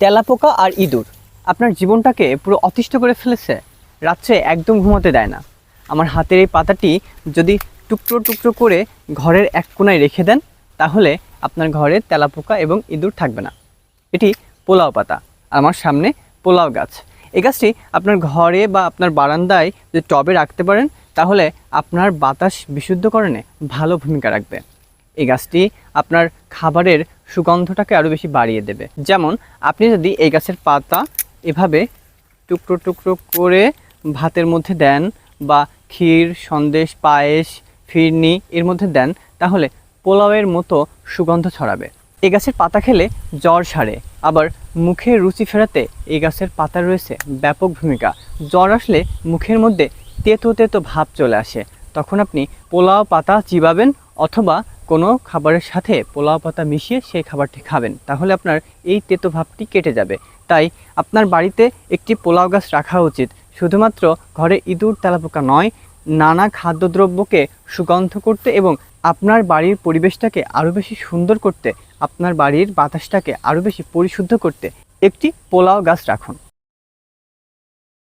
তেলাপোকা আর ইঁদুর। আপনার জীবনটাকে পুরো অতিষ্ঠ করে ফেলেছে। রাত্রে একদম ঘুমাতে দেয় না। আমার হাতের এই পাতাটি যদি টুকরো টুকরো করে ঘরের এক কোনায় রেখে দেন, তাহলে আপনার ঘরে তেলাপোকা এবং ইঁদুর থাকবে না। এটি পোলাও পাতা আমার সামনে পোলাও গাছ। এই গাছটি আপনার ঘরে বা আপনার বারান্দায় যদি টবে রাখতে পারেন, তাহলে আপনার বাতাস বিশুদ্ধকরণে ভালো ভূমিকা রাখবে। এই গাছটি আপনার খাবারের সুগন্ধটাকে আরও বেশি বাড়িয়ে দেবে। যেমন, আপনি যদি এই গাছের পাতা এভাবে টুকরো টুকরো করে ভাতের মধ্যে দেন বা ক্ষীর, সন্দেশ, পায়েস, ফিরনি এর মধ্যে দেন, তাহলে পোলাওয়ের মতো সুগন্ধ ছড়াবে। এই গাছের পাতা খেলে জ্বর সারে, আবার মুখে রুচি ফেরাতে এই গাছের পাতা রয়েছে ব্যাপক ভূমিকা। জ্বর আসলে মুখের মধ্যে তেতো তেতো ভাব চলে আসে তখন আপনি পোলাও পাতা চিবাবেন অথবা কোনো খাবারের সাথে পোলাও পাতা মিশিয়ে সেই খাবারটি খাবেন। তাহলে আপনার এই তেতো ভাবটি কেটে যাবে। তাই আপনার বাড়িতে একটি পোলাও গাছ রাখা উচিত। শুধুমাত্র ঘরে ইঁদুর, তেলাপোকা নয়, নানা খাদ্যদ্রব্যকে সুগন্ধ করতে এবং আপনার বাড়ির পরিবেশটাকে আরও বেশি সুন্দর করতে, আপনার বাড়ির বাতাসটাকে আরও বেশি পরিশুদ্ধ করতে একটি পোলাও গাছ রাখুন।